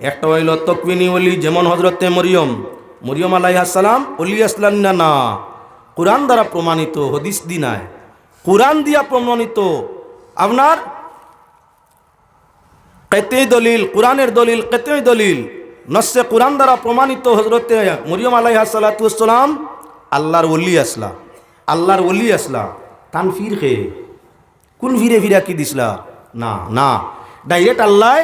একটা হইল তকবিনী অলি যেমন হজরতে মরিয়ম। মরিয়ম আলাইহাসালাম অলি আসলাম না না। কোরআন দ্বারা প্রমাণিত, হদিস দিনায়। কোরআন দিয়া প্রমাণিত। আপনার কেতে দলিল, কোরআনের দলিল কেতে দলিল? নসে কোরআন দ্বারা প্রমাণিত হজরতে মরিয়ম আলাইহাসালাতাম আল্লাহর অলি আসলা। আল্লাহর অলি আসলা। তান ফির খে কোন ফিরে ফিরা কি দিসলা? না না। ডাইরেক্ট আল্লাহ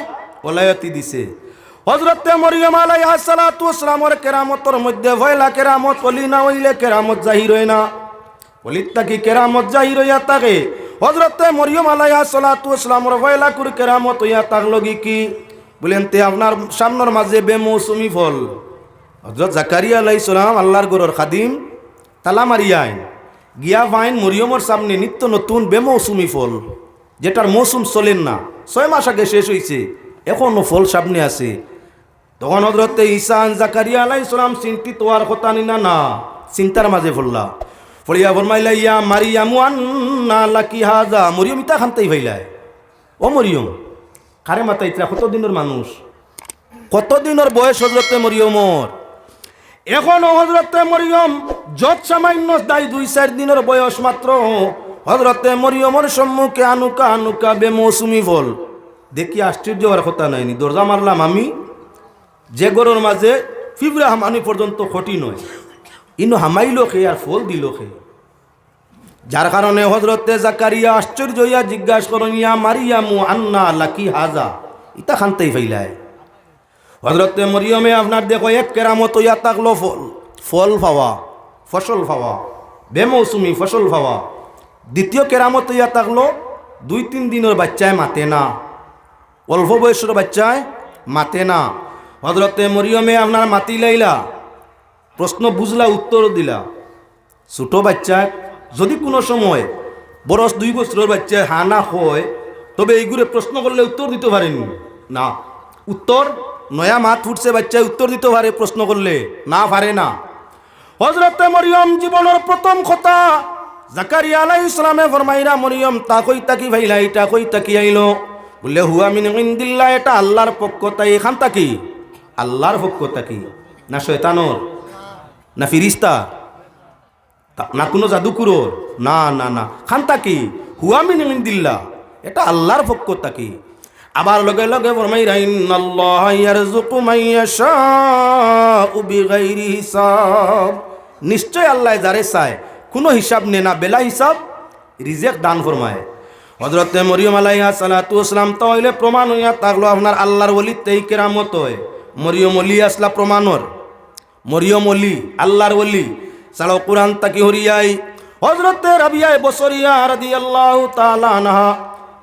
ওলায়তি দিছে। হজরতে মরিয়ম আলাইহাসালাতামের কেরামতর মধ্যে ভয়লা কেরামত অলি না হইলে কেরামত জাহির হয় না। অলিত তাকি কেরামত জাহির হইয়া থাকে? হজরতে মরিয়ম আলাইহা সালাতু ইসলামর ভয়লা করে কেরামত হইয়া তাক লগি কি? বলেন, তে আপনার সামনের মাঝে বেমৌসুমি ফল। হজরত জাকারিয়া আলাই সালাম আল্লাহর গরর খাদিম, তালা মারিয়াইন গিয়া ভাইন মরিয়মর সামনে নিত্য নতুন বেমৌসুমি ফল, যেটার মৌসুম চলেন না। ছয় মাস আগে শেষ হয়েছে এখনও ফল সামনে আছে। তখন হজরতে ঈসান জাকারিয়া আলাই সালাম চিন্তিত আর কথা নিনা না চিন্তার মাঝে ফললা ফলিয়া ফরমাইলা, ইয়া মারিয়ামু আন্না লাকি হাজা? মরিয়ম ইতা খানতেই ভাইলাই ও মরিয়ম, কারে মাতা ইতরা? কত দিনের মানুষ? কত দিনের বয়স হজরতে মরিয়মর? এখন হজরতে মরিয়ম, যত সামান্য দায় দুই চার দিনের বয়স মাত্র হজরতে মরিয়মর সম্মুখে আনুকা আনুকা বেমৌসুমি ফল। দেখি আশ্চর্য হওয়ার কথা নাইনি দরজা মারলাম আমি? যে গরুর মাঝে ফিবরা হামানি পর্যন্ত ক্ষতি নয়। ইনো হামাইল খে আর ফল দিল খে যার কারণে হজরতে জাকারিয়া আশ্চর্য হইয়া জিজ্ঞাসা করেন, ইয়া মারিয়া মু আন্না লাকি হাজা? ইতা খানতেই ফেইলায় হজরতে মরিয়মে আপনার দেখো এক কেরামত হইয়া তাকলো ফল ফল পাওয়া ফসল পাওয়া বেমৌসুমি ফসল পাওয়া দ্বিতীয় কেরামত হইয়া তাকলো, দুই তিন দিনের বাচ্চায় মাতে না। অল্প বয়সের বাচ্চায় মাতে না। হজরতে মরিয়মে আপনার মাতি লাইলা। প্রশ্ন বুঝলা, উত্তর দিলা। ছোট বাচ্চা, যদি কোনো সময় বরস দুই বছরের বাচ্চা হা না হয়, তবে এইগুলো প্রশ্ন করলে উত্তর দিতে পারেনি। না, উত্তর নয়া মাত ফুটছে বাচ্চায় উত্তর দিতে পারে প্রশ্ন করলে। না, পারে না। হজরতে মরিয়ম জীবনের প্রথম কথা জাকারিয়া আলাই ইসলামে ফরমাইরা, মরিয়ম, তা কই তাকি ভাইলা, এটা কই তাকি আইলো? বলে হুয়া মিন ইন্দিল্লা এটা আল্লাহর পক্ষ, তাই এখান তাকি আল্লাহর পক্ষ তাকি না শয়তানোর? না ফিরিস্তা? না কোনো জাদুকুরোর? না না না। খান্তা কি? হুয়ামিন ইন্দিল্লা এটা আল্লাহর পক্ষ তাকি আবার লগে লগে নিশ্চয় আল্লাহ যারে চায়, কোনো হিসাব নে না, বেলা হিসাব রিজেক দান ফরমায়। হজরতে মরিয়ম আলাইহা সালাতু আসলাম তাহলে প্রমাণ হইয়া থাকল আপনার আল্লাহর ওলিত এই কেরামত হয়। মরিয়ম অলি আসলা প্রমাণর। মরিয়ম অলি, আল্লাহর অলি। সালো কোরআন তাকি হরিয়াই? হজরতে রাবিয়ায় বসরিয়া রাদি আল্লাহ তালানহা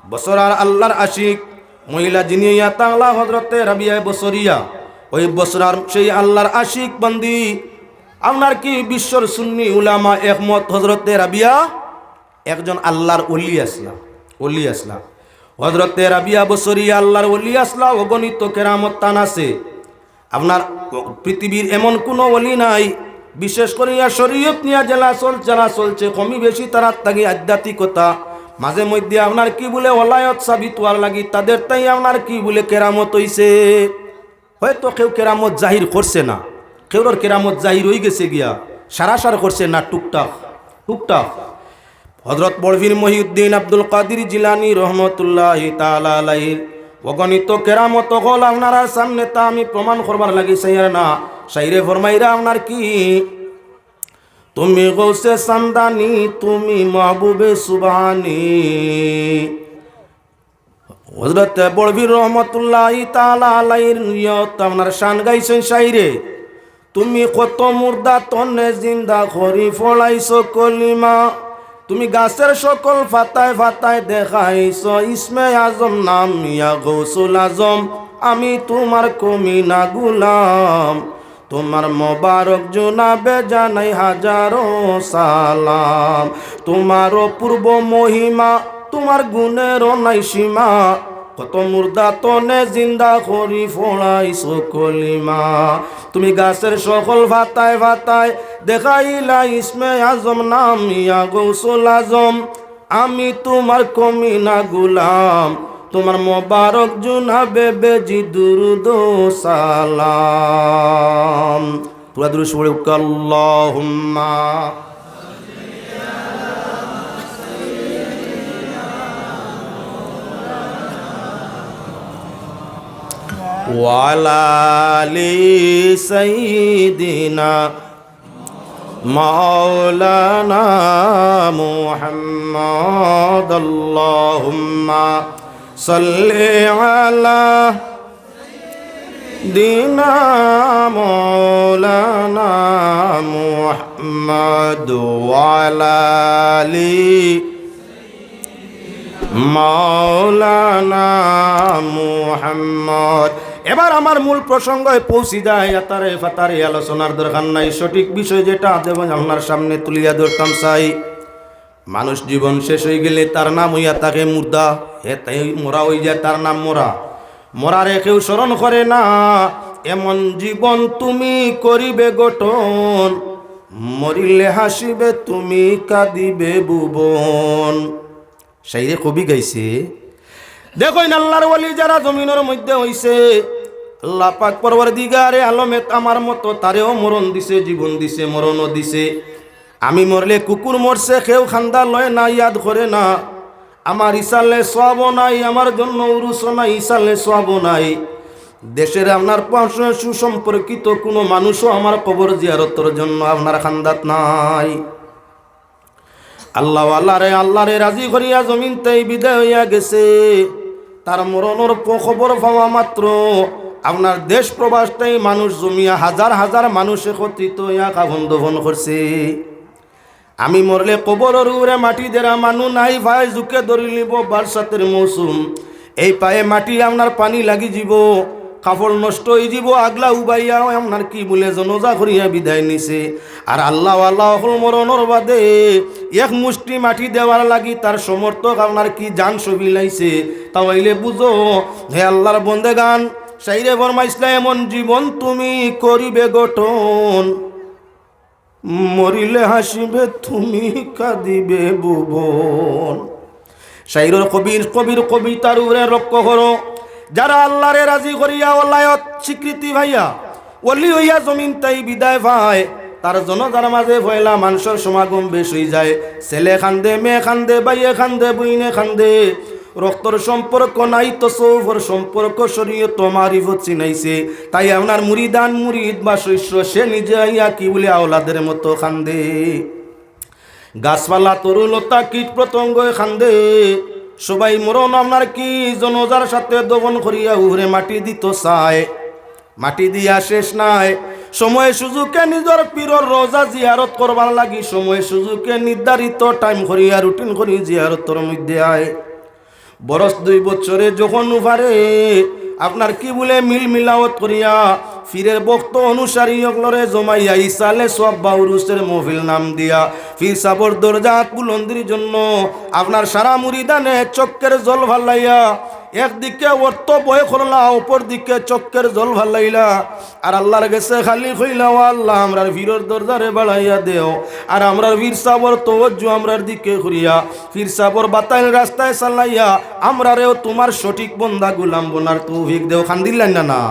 বসরার আল্লাহর আশিক। মহিলা যিনি ইয়া তাংলা হজরতে রাবিয়ায় বসরিয়া। ওই বসরার সেই আল্লাহর আশিক বন্দি। আপনার কি বিশ্বর সুন্নি উলামা একমত হজরতে রাবিয়া? একজন আল্লাহর অলি আসলা অলি আসলা। হজরতে রাবিয়া বসরিয়া আল্লাহর অলি আসলা, অগণিত কেরামত তান আছে। আপনার পৃথিবীর এমন কোনো অলি নাই। বিশেষ করিয়া শরীয়ত নিয়া জেলা চল যারা চলছে কমি বেশি তারা তাগি আধ্যাত্মিকতা। মাঝে মধ্যে আপনার কি বলে অলায়ত সাবিত হওয়ার লাগি, তাদের তাই আপনার কি বলে কেরামত হইছে। হয়তো কেউ কেরামত জাহির করছে না। কেউর কেরামত জাহির হয়ে গেছে গিয়া, সারাসার করছে না, টুকটাক টুকটাক। হজরত বড়ভীর মহিউদ্দিন আব্দুল কাদির জিলানি রহমতুল্লাহ তালা আলাইহির অগণিত কেরামত হল আপনার সামনে, তা আমি প্রমাণ করবার লাগি, সাইয়ার না। সাইরে ফরমাইরা, আপনার কি? তুমি গৌসে সান্দানি তুমি মাহবুবে সুবানি হজরত বড়ভীর রহমতুল্লাহ তালা আলাইহির নিয়ত আপনার শান গাইছেন সাইরে। তুমি কত মুর্দা তনে জিন্দা করি ফলাইছ কলিমা। তুমি গাছের সকল ফাতায় ফাতায় দেখাইছ, ইসমে আজম, নাম ইয়া গৌসুল আজম। আমি তোমার কমি না গুলাম, তোমার মোবারক জোনাবে জানাই হাজারো সালাম। তোমার পূর্ব মহিমা, তোমার গুণেরও নাই সীমা। কত মুর্দা তনে জিন্দা করি ফোড়াইছো কলিমা তুমি গাছের সকল ভাতায় ভাতায় দেখাইলা ইসমে আজম, নাম ইয়া গৌসুল আজম। আমি তোমার কমিনা গুলাম, তোমার মোবারক জুনাবে বেজি দুরুদ সালাম। পুরা পড়ে আল্লাহুম্মা। وعلى آل سيدنا مولانا محمد اللهم صل على دينا مولانا محمد وعلى آل মাওলানা মুহাম্মদ। এবার আমার মূল প্রসঙ্গে পৌঁছি যায় তারে ফাতারে আলোচনার দরকার নাই। সঠিক বিষয় যেটা দেব আপনার সামনে তুলিয়া ধরতাম চাই মানুষ জীবন শেষ হয়ে গেলে তার নাম হইয়া তাকে মুর্দা। হে তাই মোরা হই যায় তার নাম মোরা। মরারে কেউ স্মরণ করে না, এমন জীবন তুমি করিবে গঠন। মরিলে হাসিবে, তুমি কাঁদিবে ভুবন। সাইরে কবি গাইছে দেখো আল্লাহর ওলি যারা জমিনের মধ্যে হইছে, আল্লাহ পাক পরবর দিগারে আলমে আমার মতো তারেও মরণ দিছে, জীবন দিছে, মরণও দিছে। আমি মরলে কুকুর মরছে, কেউ খান্দা লয় না, ইয়াদ করে না। আমার ইসালে সব নাই, আমার জন্য উরুস নাই, ইসালে সব নাই। দেশের আপনার সুসম্পর্কিত কোনো মানুষও আমার কবর জিয়ারতর জন্য আপনার খান্দাত নাই। আল্লাহ আল্লাহ রে আল্লাহ রে রাজি করিয়া জমিন তাই বিদায় হইয়া গেছে। তার মরণের খবর পাওয়া মাত্র। আপনার দেশ প্রবাসটাই মানুষ জমিয়া হাজার হাজার মানুষ একত্রিত হইয়া কাভন দভন করছে। আমি মরলে কবরের উড়ে মাটি দেরা মানু নাই ভাই জুকে ধরি লিব বারসাতের মৌসুম। এই পায়ে মাটি আপনার পানি লাগি যাব কাপড় নষ্ট হয়ে যাব, আগলা উবাইয়া আপনার কি বলে জনজা করিয়া বিদায় নিছে। আর আল্লাহ আল্লাহ মরণর বাদে এক মুষ্টি মাটি দেওয়ার লাগি তার সমর্থক আপনার কি জান ছবি লাইছে তাইলে বুঝো, হে আল্লাহর বন্দে গান সাইরে ফরমাইসলা এমন জীবন তুমি করিবে গঠন। মরিলে হাসিবে, তুমি কাঁদিবে ভুবন। শাইরর কবির কবির কবিতার উরে লক্ষ্য করো। যারা আল্লাহরে রাজি করিয়া ওলায়ত স্বীকৃতি ভাইয়া, ওলি হইয়া জমিন তাই বিদায় ভাই, তার জনতার মাঝে ভয়লা মানুষের সমাগম বেশ হয়ে যায়। ছেলে খান্দে, মেয়ে খান্দে বাইয়ে খান্দে, বইনে খান্দে, রক্তর সম্পর্ক নাই তো সৌফর সম্পর্ক, শরীয়ত মারিফত চিনাইছে। তাই আপনার মুরিদান, মুরিদ বা শস্য, সে নিজে আইয়া কি বলে আওলাদের মতো খান্দে। গাছপালা, তরুলতা কীট পতঙ্গ খান্দে। সবাই মরণ আপনার কি? জনজার সাথে দমন করিয়া উহরে মাটি দিত চায় মাটি দিয়া শেষ নাই। সময় সুযোগে নিজের পীরর রোজা জিয়ারত করবার লাগি। সময় সুযোগে নির্ধারিত টাইম করিয়া রুটিন করি জিয়ারতর মধ্যে আয়। বরস দুই বছরে যখন উভারে, আপনার কি বলে মিল মিলাওত করিয়া ফিরের বক্ত অনুসারী অগলরে জমাইয়া ইসালে সব বাউরুসের মহফিল নাম দিয়া। ফির সাবর দরজা বুলন্দির জন্য আপনার সারা মুরিদানে চক্কের জল ভালাইয়া একদিকে অর্থ বয় করলা অপর দিকে চক্কের জল ভালাইলা আর আল্লাহর গেছে খালি কইলা ও আল্লাহ, আমরার ভিড়র দরজারে বাড়াইয়া দেও। আর আমরার বীর সাবর তোজ্জু আমরার দিকে ঘুরিয়া, ফির সাবর বাতাইল রাস্তায় চালাইয়া, আমরারেও তোমার সঠিক বন্ধা গুলাম বোনার তৌফিক দেও। খান দিলেন না না।